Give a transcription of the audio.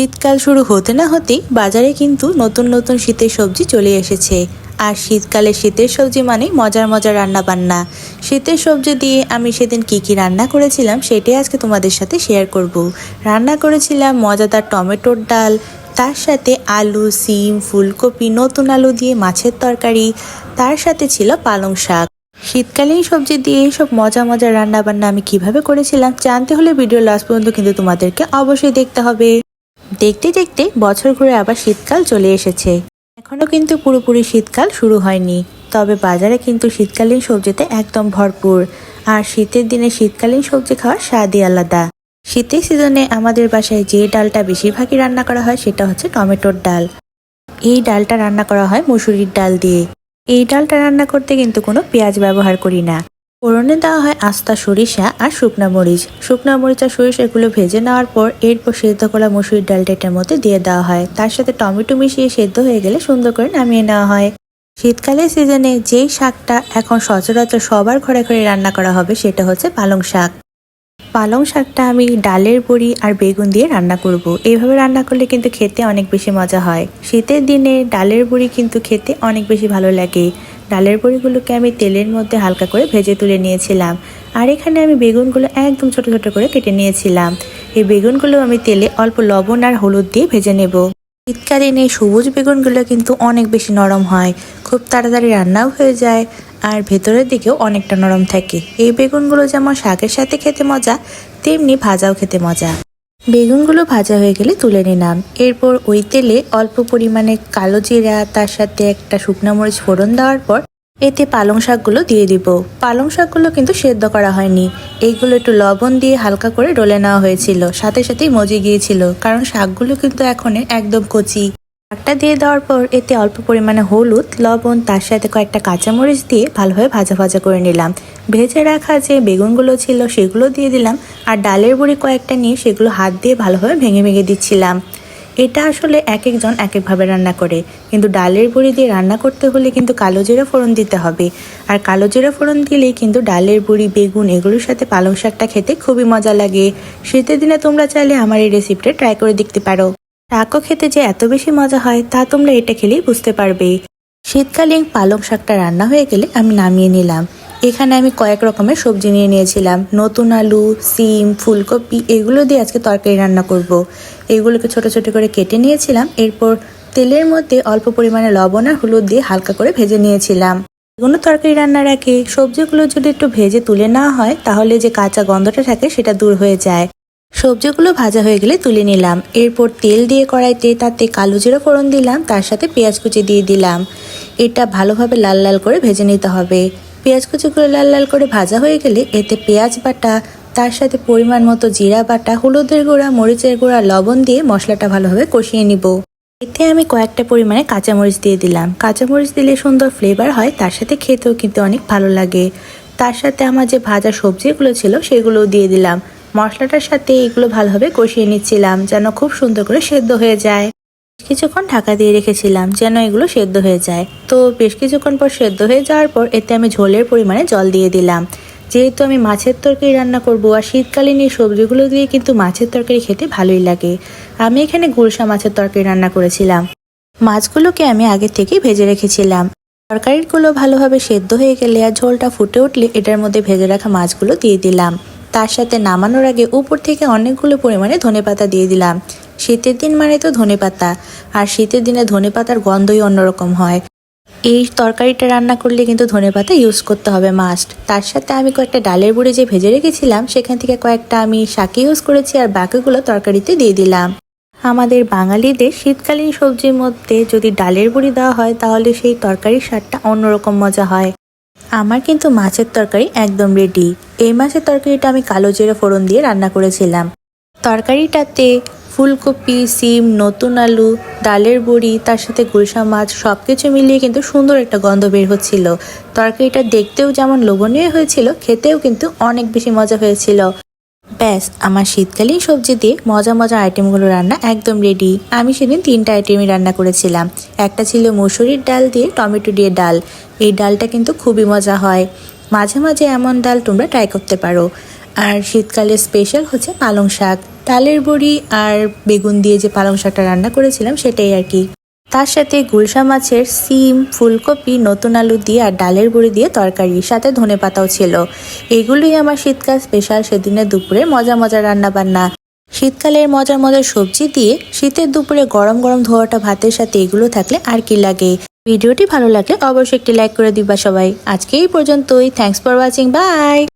শীতকাল শুরু হতে না হতেই বাজারে কিন্তু নতুন নতুন শীতের সবজি চলে এসেছে। আর শীতকালে শীতের সবজি মানে মজার মজার রান্না বান্না শীতের সবজি দিয়ে আমি সেদিন কি কি রান্না করেছিলাম সেটাই আজকে তোমাদের সাথে শেয়ার করব। রান্না করেছিলাম মজাদার টমেটোর ডাল, তার সাথে আলু, সিম, ফুলকপি, নতুন আলু দিয়ে মাছের তরকারি, তার সাথে ছিল পালং শাক। শীতকালীন সবজি দিয়ে এইসব মজা মজা রান্না বান্না আমি কীভাবে করেছিলাম জানতে হলে ভিডিও লাস্ট পর্যন্ত কিন্তু তোমাদেরকে অবশ্যই দেখতে হবে। দেখতে দেখতে বছর ঘুরে আবার শীতকাল চলে এসেছে। এখনও কিন্তু পুরোপুরি শীতকাল শুরু হয়নি। তবে বাজারে কিন্তু শীতকালীন সবজিতে একদম ভরপুর। আর শীতের দিনে শীতকালীন সবজি খাওয়ার স্বাদই আলাদা। শীতের সিজনে আমাদের বাসায় যে ডালটা বেশিরভাগই রান্না করা হয় সেটা হচ্ছে টমেটোর ডাল। এই ডালটা রান্না করা হয় মুসুরির ডাল দিয়ে। এই ডালটা রান্না করতে কিন্তু কোনো পেঁয়াজ ব্যবহার করি না। ফোড়নে দেওয়া হয় আস্তা সরিষা আর শুকনা মরিচ। শুকনা মরিচ আর সরিষা এগুলো ভেজে নেওয়ার পর এরপর সেদ্ধ করা মসুরির ডালটা এটার মধ্যে দিয়ে দেওয়া হয়। তার সাথে টমেটো মিশিয়ে সেদ্ধ হয়ে গেলে সুন্দর করে নামিয়ে নেওয়া হয়। শীতকালের সিজনে যেই শাকটা এখন সচরাচর সবার ঘরে ঘরে রান্না করা হবে, সেটা হচ্ছে পালং শাক। পালং শাকটা আমি ডালের বড়ি আর বেগুন দিয়ে রান্না করব। এইভাবে রান্না করলে কিন্তু খেতে অনেক বেশি মজা হয়। শীতের দিনে ডালের বড়ি কিন্তু খেতে অনেক বেশি ভালো লাগে। ডালের বড়িগুলোকে আমি তেলের মধ্যে হালকা করে ভেজে তুলে নিয়েছিলাম। আর এখানে আমি বেগুনগুলো একদম ছোট ছোট করে কেটে নিয়েছিলাম। এই বেগুনগুলো আমি তেলে অল্প লবণ আর হলুদ দিয়ে ভেজে নেব। শীতকালীন এই সবুজ বেগুনগুলো কিন্তু অনেক বেশি নরম হয়। খুব তাড়াতাড়ি রান্নাও হয়ে যায় আর ভেতরের দিকেও অনেকটা নরম থাকে। এই বেগুনগুলো যেমন শাকের সাথে খেতে মজা, তেমনি ভাজাও খেতে মজা। বেগুনগুলো ভাজা হয়ে গেলে তুলে নিলাম। এরপর ওই তেলে অল্প পরিমাণে কালো জিরা, তার সাথে একটা শুকনো মরিচ ফোড়ন দেওয়ার পর এতে পালং শাকগুলো দিয়ে দিব। পালং শাকগুলো কিন্তু সেদ্ধ করা হয়নি। এইগুলো একটু লবণ দিয়ে হালকা করে ডলে নেওয়া হয়েছিল। সাথে সাথেই মজে গিয়েছিল, কারণ শাকগুলো কিন্তু এখন একদম কচি। শাকটা দিয়ে দেওয়ার পর এতে অল্প পরিমাণে হলুদ, লবণ, তার সাথে কয়েকটা কাঁচামরিচ দিয়ে ভালোভাবে ভাজা ভাজা করে নিলাম। ভেজে রাখা যে বেগুনগুলো ছিল সেগুলো দিয়ে দিলাম, আর ডালের বড়ি কয়েকটা নিয়ে সেগুলো হাত দিয়ে ভালোভাবে ভেঙে ভেঙে দিচ্ছিলাম। এটা আসলে এক একজন এক একভাবে রান্না করে। কিন্তু ডালের বড়ি দিয়ে রান্না করতে হলে কিন্তু কালো জিরা ফোড়ন দিতে হবে। আর কালো জিরা ফোড়ন দিলেই কিন্তু ডালের বড়ি বেগুন এগুলোর সাথে পালং শাকটা খেতে খুবই মজা লাগে। শীতের দিনে তোমরা চাইলে আমার এই রেসিপিটা ট্রাই করে দেখতে পারো। শাকও খেতে যে এত বেশি মজা হয়, তা তোমরা এটা খেলেই বুঝতে পারবে। শীতকালীন পালং শাকটা রান্না হয়ে গেলে আমি নামিয়ে নিলাম। এখানে আমি কয়েক রকমের সবজি নিয়ে নিয়েছিলাম। নতুন আলু, সিম, ফুলকপি, এগুলো দিয়ে আজকে তরকারি রান্না করব। এগুলোকে ছোট ছোট করে কেটে নিয়েছিলাম। এরপর তেলের মধ্যে অল্প পরিমাণে লবণ আর হলুদ দিয়ে হালকা করে ভেজে নিয়েছিলাম। কোনো তরকারি রান্নার আগে সবজিগুলো যদি একটু ভেজে তুলে নেওয়া হয়, তাহলে যে কাঁচা গন্ধটা থাকে সেটা দূর হয়ে যায়। সবজিগুলো ভাজা হয়ে গেলে তুলে নিলাম। এরপর তেল দিয়ে কড়াইতে তাতে কালো জিরা ফোড়ন দিলাম, তার সাথে পেঁয়াজ কুচি দিয়ে দিলাম। এটা ভালোভাবে লাল লাল করে ভেজে নিতে হবে। পেঁয়াজ কুচিগুলো লাল লাল করে ভাজা হয়ে গেলে এতে পেঁয়াজ বাটা, তার সাথে পরিমাণ মতো জিরা বাটা, হলুদের গুঁড়া, মরিচের গুঁড়া, লবণ দিয়ে মশলাটা ভালোভাবে কষিয়ে নিব। এতে আমি কয়েকটা পরিমাণে কাঁচামরিচ দিয়ে দিলাম। কাঁচামরিচ দিলে সুন্দর ফ্লেভার হয়, তার সাথে খেতেও কিন্তু অনেক ভালো লাগে। তার সাথে আমার যে ভাজা সবজিগুলো ছিল, সেগুলোও দিয়ে দিলাম। মশলাটার সাথে এগুলো ভালোভাবে কষিয়ে নিচ্ছিলাম, যেন খুব সুন্দর করে সেদ্ধ হয়ে যায়। কিছুক্ষণ ঢাকা দিয়ে রেখেছিলাম যেন এগুলো সেদ্ধ হয়ে যায়। তো বেশ কিছুক্ষণ পর সেদ্ধ হয়ে যাওয়ার পর এতে আমি ঝোলের পরিমাণে জল দিয়ে দিলাম। যেহেতু আমি মাছের তরকারি রান্না করব আর শীতকালীন এই সবজিগুলো দিয়ে কিন্তু মাছের তরকারি খেতে ভালোই লাগে। আমি এখানে গুলশা মাছের তরকারি রান্না করেছিলাম। মাছগুলোকে আমি আগে থেকেই ভেজে রেখেছিলাম। তরকারিগুলো ভালোভাবে সেদ্ধ হয়ে গেলে আর ঝোলটা ফুটে উঠলে এটার মধ্যে ভেজে রাখা মাছগুলো দিয়ে দিলাম। তার সাথে নামানোর আগে উপর থেকে অনেকগুলো পরিমাণে ধনেপাতা দিয়ে দিলাম। শীতের দিন মানে তো ধনেপাতা, আর শীতের দিনে ধনেপাতার গন্ধই অন্যরকম হয়। এই তরকারিটা রান্না করলে কিন্তু ধনেপাতা ইউজ করতে হবে মাস্ট তার সাথে আমি কয়েকটা ডালের বুড়ি যে ভেজে রেখেছিলাম, সেখান থেকে কয়েকটা আমি শাকে ইউজ করেছি আর বাকিগুলো তরকারিতে দিয়ে দিলাম। আমাদের বাঙালিদের শীতকালীন সবজির মধ্যে যদি ডালের বুড়ি দেওয়া হয়, তাহলে সেই তরকারির স্বাদটা অন্যরকম মজা হয়। আমার কিন্তু মাছের তরকারি একদম রেডি এই মাছের তরকারিটা আমি কালো জিরে ফোড়ন দিয়ে রান্না করেছিলাম। তরকারিটাতে ফুলকপি, সিম, নতুন আলু, ডালের বড়ি, তার সাথে গুলশা মাছ সব কিছু মিলিয়ে কিন্তু সুন্দর একটা গন্ধ বের হচ্ছিল। তরকারিটা দেখতেও যেমন লোভনীয় হয়েছিল, খেতেও কিন্তু অনেক বেশি মজা হয়েছিল। ব্যাস, আমার শীতকালীন সবজি দিয়ে মজা মজা আইটেমগুলো রান্না একদম রেডি আমি সেদিন তিনটা আইটেমই রান্না করেছিলাম। একটা ছিল মুসুরির ডাল দিয়ে টমেটো দিয়ে ডাল। এই ডালটা কিন্তু খুবই মজা হয়। মাঝে মাঝে এমন ডাল তোমরা ট্রাই করতে পারো। আর শীতকালে স্পেশাল হচ্ছে পালং শাক। ডালের বড়ি আর বেগুন দিয়ে যে পালং শাকটা রান্না করেছিলাম, সেটাই আর কি। তার সাথে গুলশা মাছের সিম, ফুলকপি, নতুন আলু দিয়ে আর ডালের বড়ি দিয়ে তরকারি সাথে ধনে পাতাও ছিল। এগুলোই আমার শীতকাল স্পেশাল সেদিনের দুপুরে মজা মজা রান্না বান্না শীতকালের মজার মজার সবজি দিয়ে শীতের দুপুরে গরম গরম ধোয়াটা ভাতের সাথে এগুলো থাকলে আর কি লাগে। ভিডিওটি ভালো লাগলে অবশ্যই একটি লাইক করে দিবা সবাই। আজকে এই পর্যন্তই। Thanks for watching by